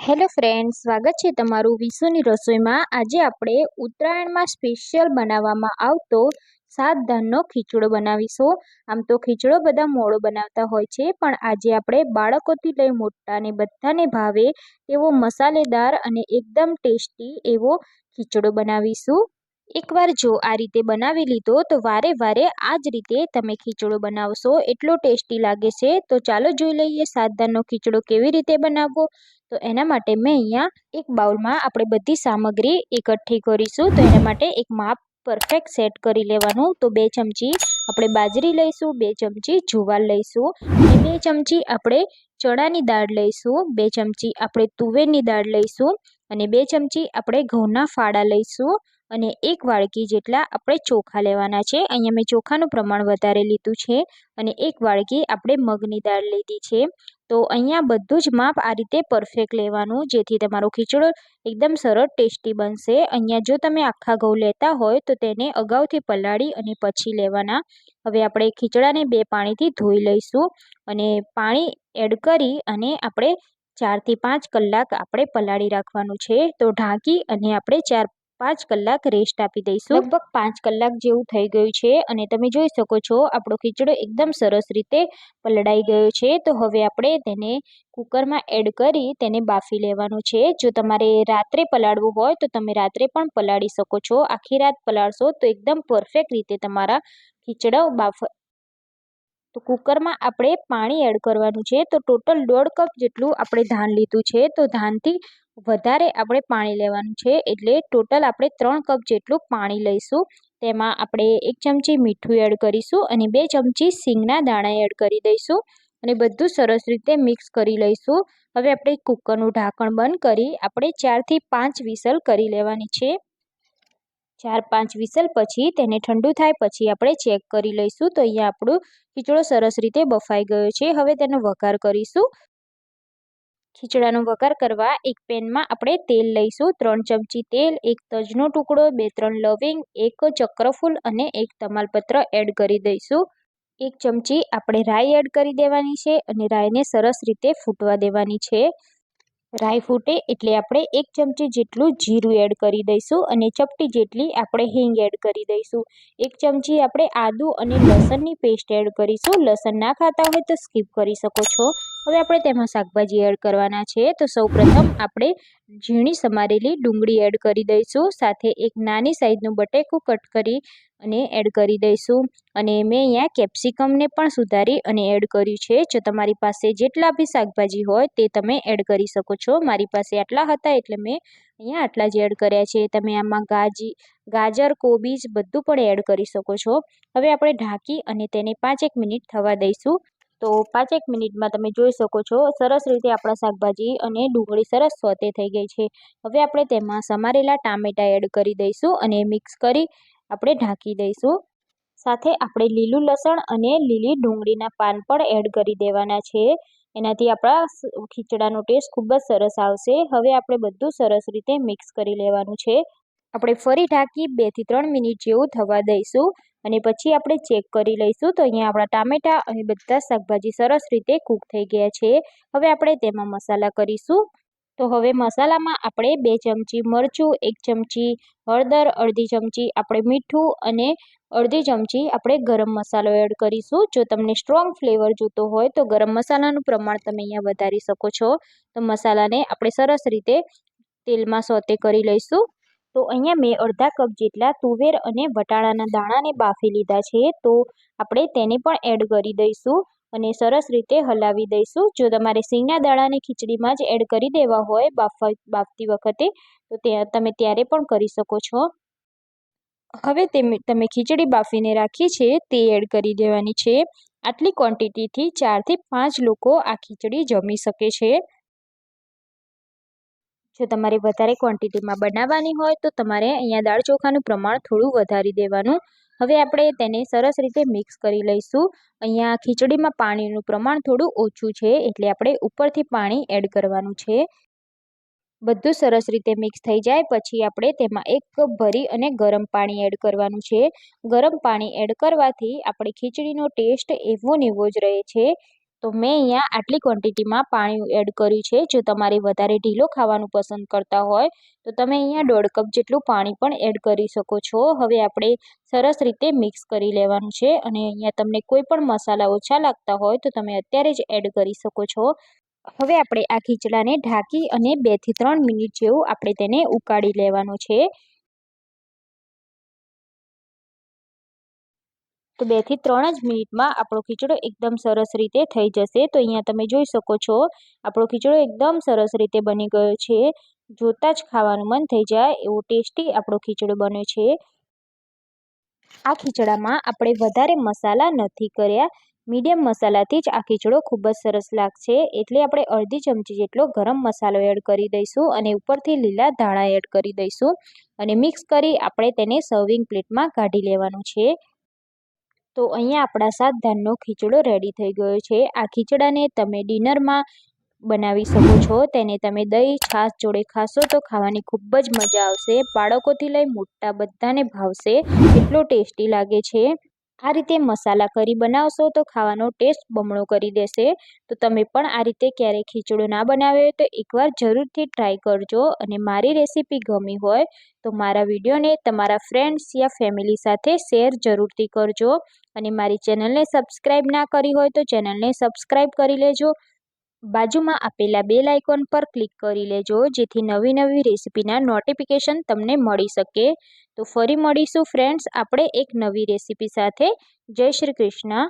Hello friend સ્વાગત છે તમારું વિશુની રસોઈમાં. આજે આપણે ઉત્તરાયણમાં સ્પેશિયલ બનાવવામાં આવતો સાત ધાનનો ખીચડો બનાવીશું. આમ તો ખીચડો બધા મોડો બનાવતા હોય છે, પણ આજે આપણે બાળકોથી લઈ મોટાને બધાને ભાવે એવો મસાલેદાર અને એકદમ ટેસ્ટી એવો ખીચડો બનાવીશું. એકવાર જો આ રીતે બનાવી લીધો, તો વારે વારે આ જ રીતે તમે ખીચડો બનાવશો. એટલો ટેસ્ટી લાગે છે. તો ચાલો જોઈ લઈએ સાતદાનનો ખીચડો કેવી રીતે બનાવવો. તો એના માટે મેં અહીંયા એક બાઉલમાં આપણે બધી સામગ્રી એકઠી કરીશું. તો એના માટે એક માપ પરફેક્ટ સેટ કરી લેવાનું. તો બે ચમચી આપણે બાજરી લઈશું, બે ચમચી જુવાર લઈશું બે ચમચી આપણે ચણાની દાળ લઈશું, બે ચમચી આપણે તુવેરની દાળ લઈશું અને બે ચમચી આપણે ઘઉંના ફાળા લઈશું. અને એક વાડકી જેટલા આપણે ચોખા લેવાના છે. અહીંયા મેં ચોખાનું પ્રમાણ વધારે લીધું છે અને એક વાડકી આપણે મગની દાળ લીધી છે. તો અહીંયા બધું જ માપ આ રીતે પરફેક્ટ લેવાનું, જેથી તમારો ખીચડો એકદમ સરળ, ટેસ્ટી બનશે. અહીંયા જો તમે આખા ઘઉં લેતા હોય તો તેને અગાઉથી પલાળી અને પછી લેવાના. હવે આપણે ખીચડાને બે પાણીથી ધોઈ લઈશું અને પાણી એડ કરી અને આપણે ચારથી પાંચ કલાક આપણે પલાળી રાખવાનું છે. તો ઢાંકી અને આપણે ચાર પાંચ કલાક રેસ્ટ આપી દઈશું. લગભગ પાંચ કલાક જેવું થઈ ગયું છે અને તમે જોઈ શકો છો આપણો ખીચડો એકદમ સરસ રીતે પલળાઈ ગયો છે. તો હવે આપણે તેને કુકરમાં એડ કરી તેને બાફી લેવાનું છે. જો તમારે રાત્રે પલાળવું હોય તો તમે રાત્રે પણ પલાળી શકો છો. આખી રાત પલાળશો તો એકદમ પરફેક્ટ રીતે તમારા ખીચડા બાફ તો કુકરમાં આપણે પાણી એડ કરવાનું છે. તો ટોટલ દોઢ કપ જેટલું આપણે ધાન લીધું છે. તો ધાનથી વધારે આપણે પાણી લેવાનું છે. એટલે ટોટલ આપણે ત્રણ કપ જેટલું પાણી લઈશું. તેમાં આપણે એક ચમચી મીઠું એડ કરીશું અને બે ચમચી સિંગના દાણા એડ કરી દઈશું અને બધું સરસ રીતે મિક્સ કરી લઈશું. હવે આપણે કુકરનું ઢાંકણ બંધ કરી આપણે ચારથી પાંચ વિસલ કરી લેવાની છે. ચાર પાંચ વિસલ પછી તેને ઠંડુ થાય પછી આપણે ચેક કરી લઈશું. તો અહીંયા આપણું ખીચડો સરસ રીતે બફાઈ ગયો છે. હવે તેનો વઘાર કરીશું. ખીચડાનો વઘાર કરવા એક પેનમાં આપણે તેલ લઈશું. ત્રણ ચમચી તેલ, એક તજનો ટુકડો, બે ત્રણ લવિંગ, એક ચક્રફૂલ અને એક તમાલપત્ર એડ કરી દઈશું. એક ચમચી આપણે રાઈ એડ કરી દેવાની છે અને રાઈને સરસ રીતે ફૂટવા દેવાની છે. રાઈ ફૂટે એટલે આપણે એક ચમચી જેટલું જીરું એડ કરી દઈશું અને ચપટી જેટલી આપણે હિંગ એડ કરી દઈશું. એક ચમચી આપણે આદુ અને લસણની પેસ્ટ એડ કરીશું. લસણ ના ખાતા હોય તો સ્કીપ કરી શકો છો. હવે આપણે તેમાં શાકભાજી એડ કરવાના છે. તો સૌપ્રથમ આપણે ઝીણી સમારેલી ડુંગળી એડ કરી દઈશું. સાથે એક નાની સાઈઝનું બટેકું કટ કરી અને એડ કરી દઈશું. અને મેં અહીંયા કેપ્સિકમને પણ સુધારી અને એડ કર્યું છે. જો તમારી પાસે જેટલા બી શાકભાજી હોય તે તમે એડ કરી શકો છો. મારી પાસે આટલા હતા એટલે મેં અહીંયા આટલા જ એડ કર્યા છે. તમે આમાં ગાજી, ગાજર, કોબીજ બધું પણ એડ કરી શકો છો. હવે આપણે ઢાંકી અને તેને પાંચેક મિનિટ થવા દઈશું. તો પાંચેક મિનિટમાં તમે જોઈ શકો છો, સરસ રીતે આપણા શાકભાજી અને ડુંગળી સરસ સોતે થઈ ગઈ છે. હવે આપણે તેમાં સમારેલા ટામેટાં એડ કરી દઈશું અને મિક્સ કરી આપણે ઢાંકી દઈશું. સાથે આપણે લીલું લસણ અને લીલી ડુંગળીના પાન પણ એડ કરી દેવાના છે. એનાથી આપણા ખીચડાનો ટેસ્ટ ખૂબ જ સરસ આવશે. હવે આપણે બધું સરસ રીતે મિક્સ કરી લેવાનું છે. આપણે ફરી ઢાંકી બેથી ત્રણ મિનિટ જેવું થવા દઈશું. અને પછી આપણે ચેક કરી લઈશું તો અહીંયા આપણા ટામેટાં અને બધા શાકભાજી સરસ રીતે કૂક થઈ ગયા છે. હવે આપણે તેમાં મસાલા કરીશું. તો હવે મસાલામાં આપણે બે ચમચી મરચું, એક ચમચી હળદર, અડધી ચમચી આપણે મીઠું અને અડધી ચમચી આપણે ગરમ મસાલો એડ કરીશું. જો તમને સ્ટ્રોંગ ફ્લેવર જોતો હોય તો ગરમ મસાલાનું પ્રમાણ તમે અહીંયા વધારી શકો છો. તો મસાલાને આપણે સરસ રીતે તેલમાં સોતે કરી લઈશું. તો અહીંયા મેં અડધા કપ જેટલા તુવેર અને વટાણાના દાણાને બાફી લીધા છે. તો આપણે તેને પણ એડ કરી દઈશું અને સરસ રીતે હલાવી દઈશું. જો તમારે સિંગના દાણાને ખીચડીમાં જ એડ કરી દેવા હોય બાફા, બાફતી વખતે, તો તે તમે ત્યારે પણ કરી શકો છો. હવે તમે ખીચડી બાફીને રાખી છે તે એડ કરી દેવાની છે. આટલી ક્વોન્ટિટીથી ચારથી પાંચ લોકો આ ખીચડી જમી શકે છે. જો તમારે વધારે ક્વોન્ટિટીમાં બનાવવાની હોય તો તમારે અહીંયા દાળ ચોખાનું પ્રમાણ થોડું વધારી દેવાનું. હવે આપણે તેને સરસ રીતે મિક્સ કરી લઈશું. અહીંયા ખીચડીમાં પાણીનું પ્રમાણ થોડું ઓછું છે એટલે આપણે ઉપરથી પાણી એડ કરવાનું છે. બધું સરસ રીતે મિક્સ થઈ જાય પછી આપણે તેમાં એક કપ ભરી અને ગરમ પાણી એડ કરવાનું છે. ગરમ પાણી એડ કરવાથી આપણી ખીચડીનો ટેસ્ટ એવો ને એવો જ રહે છે. તો મેં અહીંયા આટલી ક્વોન્ટિટીમાં પાણી એડ કર્યું છે. જો તમારે વધારે ઢીલો ખાવાનું પસંદ કરતા હોય, તો તમે અહીંયા દોઢ કપ જેટલું પાણી પણ એડ કરી શકો છો. હવે આપણે સરસ રીતે મિક્સ કરી લેવાનું છે અને અહીંયા તમને કોઈ પણ મસાલા ઓછા લાગતા હોય, તો તમે અત્યારે જ એડ કરી શકો છો. હવે આપણે આ ખીચડાને ઢાંકી અને બેથી ત્રણ મિનિટ જેવું આપણે તેને ઉકાળી લેવાનું છે. તો બેથી ત્રણ જ મિનિટમાં આપણો ખીચડો એકદમ સરસ રીતે થઈ જશે. તો અહીંયા તમે જોઈ શકો છો, આપણો ખીચડો એકદમ સરસ રીતે બની ગયો છે. જોતાં જ ખાવાનું મન થઈ જાય એવો ટેસ્ટી આપણો ખીચડો બન્યો છે. આ ખીચડામાં આપણે વધારે મસાલા નથી કર્યા. મીડિયમ મસાલાથી જ આ ખીચડો ખૂબ જ સરસ લાગશે. એટલે આપણે અડધી ચમચી જેટલો ગરમ મસાલો એડ કરી દઈશું અને ઉપરથી લીલા ધાણા એડ કરી દઈશું. અને મિક્સ કરી આપણે તેને સર્વિંગ પ્લેટમાં કાઢી લેવાનું છે. તો અહીંયા આપણા સાત ધાનનો ખીચડો રેડી થઈ ગયો છે. આ ખીચડાને તમે ડિનરમાં બનાવી શકો છો. તેને તમે દહીં, છાશ જોડે ખાશો તો ખાવાની ખૂબ જ મજા આવશે. બાળકોથી લઈ મોટા બધાને ભાવશે. એટલો ટેસ્ટી લાગે છે. આ રીતે મસાલા કરી બનાવશો તો ખાવાનો ટેસ્ટ બમણો કરી દેશે. તો તમે પણ આ રીતે ક્યારેય ખીચડો ના બનાવ્યો હોય તો એકવાર જરૂરથી ટ્રાય કરજો અને મારી રેસીપી ગમી હોય તો મારા વિડીયોને તમારા ફ્રેન્ડ્સ યા ફેમિલી સાથે શેર જરૂરથી કરજો. અને મારી ચેનલને સબસ્ક્રાઈબ ના કરી હોય તો ચેનલને સબસ્ક્રાઈબ કરી લેજો. બાજુમાં આપેલા બેલ આઇકોન પર ક્લિક કરી લેજો જેથી નવી નવી રેસીપીના નોટિફિકેશન તમને મળી શકે. તો ફરી મળીશું ફ્રેન્ડ્સ આપણે એક નવી રેસીપી સાથે. જય શ્રી કૃષ્ણ.